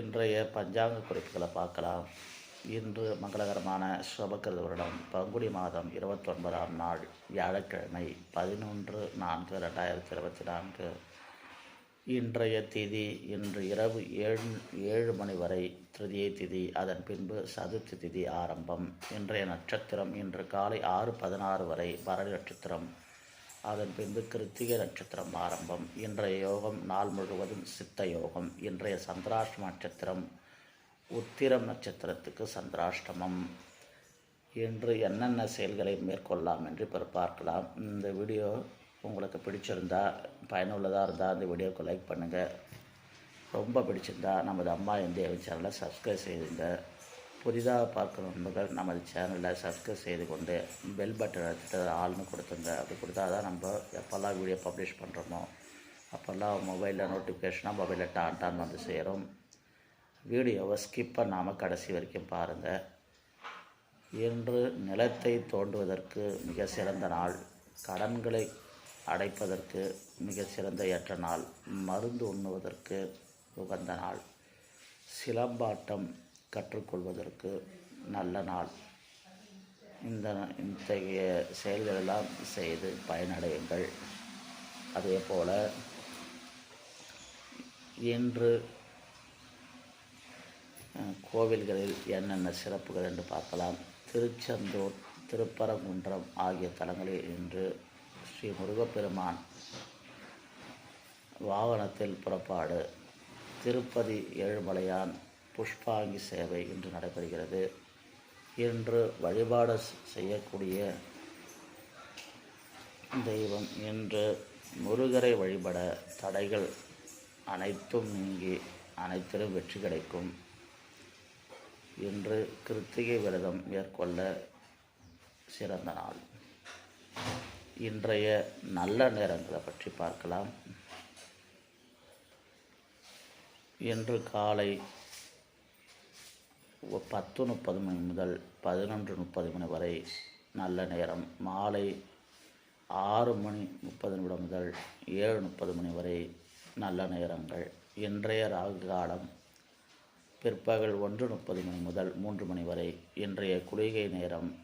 இன்றைய பஞ்சாங்க குறிப்புகளை பார்க்கலாம். இன்று மங்களகரமான சுபகிருத வருடம் பங்குடி மாதம் இருபத்தொன்பதாம் நாள் வியாழக்கிழமை பதினொன்று நான்கு ரெண்டாயிரத்தி இருபத்தி நான்கு. இன்றைய திதி இன்று இரவு ஏழு ஏழு மணி வரை திருதியை திதி அதன் பின்பு சதுர்த்தி திதி ஆரம்பம். இன்றைய நட்சத்திரம் இன்று காலை ஆறு பதினாறு வரை பரணி நட்சத்திரம். அதன் பின்பு கிருத்திகை நட்சத்திரம் ஆரம்பம். இன்றைய யோகம் நாள் முழுவதும் சித்த யோகம். இன்றைய சந்திராஷ்டம நட்சத்திரம் உத்திரம் நட்சத்திரத்துக்கு சந்திராஷ்டமம். இன்று என்னென்ன செயல்களை மேற்கொள்ளலாம் என்று இப்போ பார்க்கலாம் இந்த வீடியோ உங்களுக்கு பிடிச்சிருந்தா பயனுள்ளதாக இருந்தால் இந்த வீடியோவுக்கு லைக் பண்ணுங்கள் ரொம்ப பிடிச்சிருந்தா நமது அம்மா இந்தியாவின் சேனலை சப்ஸ்கிரைப் செய்துங்க. புதிதாக பார்க்குற நண்பர்கள் நமது சேனலில் சப்ஸ்கிரைப் செய்து கொண்டு பெல் பட்டன் அழுத்திட்டு ஆள்னு கொடுத்துங்க அப்படி கொடுத்தா தான் நம்ம எப்போல்லாம் வீடியோ பப்ளிஷ் பண்ணுறோமோ அப்போல்லாம் மொபைலில் நோட்டிஃபிகேஷனாக மொபைலில் டான் டான் வந்து சேரும். வீடியோவை ஸ்கிப் பண்ணாமல் கடைசி வரைக்கும் பாருங்கள் இன்று நிலத்தை தோண்டுவதற்கு மிக சிறந்த நாள். கடன்களை அடைப்பதற்கு மிக சிறந்த ஏற்ற நாள். மருந்து உண்ணுவதற்கு உகந்த நாள். சிலம்பாட்டம் கற்றுக்கொள்வதற்கு நல்ல நாள். இந்த இத்தகைய செயல்களெல்லாம் செய்து பயனடையுங்கள். அதே போல் இன்று கோவில்களில் என்னென்ன சிறப்புகள் என்று பார்க்கலாம். திருச்செந்தூர் திருப்பரங்குன்றம் ஆகிய தலங்களில் இன்று ஸ்ரீ முருகப்பெருமான் வாகனத்தில் புறப்பாடு திருப்பதி ஏழுமலையான் புஷ்பாங்கி சேவை இன்று நடைபெறுகிறது. இன்று வழிபாடு செய்யக்கூடிய தெய்வம் இன்று முருகரை வழிபட தடைகள் அனைத்தும் நீங்கி அனைத்திலும் வெற்றி கிடைக்கும். இன்று கிருத்திகை விரதம் மேற்கொள்ள சிறந்த நாள். இன்றைய நல்ல நேரங்களை பற்றி பார்க்கலாம். இன்று காலை பத்து முப்பது மணி முதல் பதினொன்று முப்பது மணி வரை நல்ல நேரம். மாலை ஆறு மணி முப்பது நிமிடம் முதல் ஏழு முப்பது மணி வரை நல்ல நேரங்கள். இன்றைய ராகு காலம் பிற்பகல் ஒன்று முப்பது மணி முதல் மூன்று மணி வரை. இன்றைய குளிகை நேரம்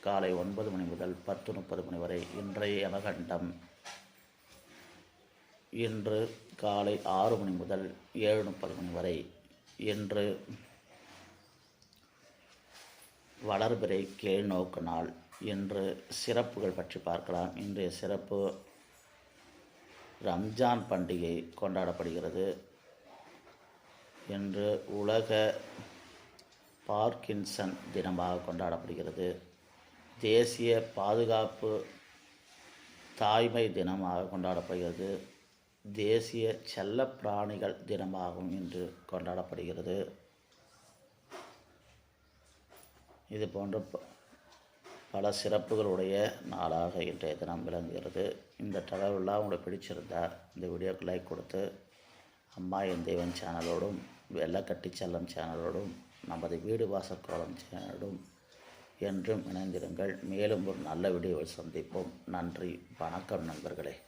காலை ஒன்பது மணி முதல் பத்து முப்பது மணி வரை. இன்றைய யமகண்டம் இன்று காலை ஆறு மணி முதல் ஏழு முப்பது மணி வரை. இன்று வளர்பிறை கீழ்நோக்கு நாள் இன்று சிறப்புகள் பற்றி பார்க்கலாம். இன்றைய சிறப்பு ரம்ஜான் பண்டிகை கொண்டாடப்படுகிறது இன்று உலக பார்க்கின்சன் தினமாக கொண்டாடப்படுகிறது. தேசிய பாதுகாப்பு தாய்மை தினமாக கொண்டாடப்படுகிறது. தேசிய செல்லப்பிராணிகள் தினமாகவும் இன்று கொண்டாடப்படுகிறது. இது போன்ற ப- பல சிறப்புகளுடைய நாளாக இன்றைய தினம் விளங்குகிறது. இந்த தகவலாம் உங்களுக்கு பிடிச்சிருந்தால் இந்த வீடியோக்கு லைக் கொடுத்து அம்மா என் தெய்வன் சேனலோடும் வெள்ளக்கட்டி செல்லம் சேனலோடும் நமது வீடு வாசல் கோலம் சேனலோடும் என்றும் இணைந்திருங்கள். மேலும் ஒரு நல்ல வீடியோவில் சந்திப்போம். நன்றி. வணக்கம் நண்பர்களே.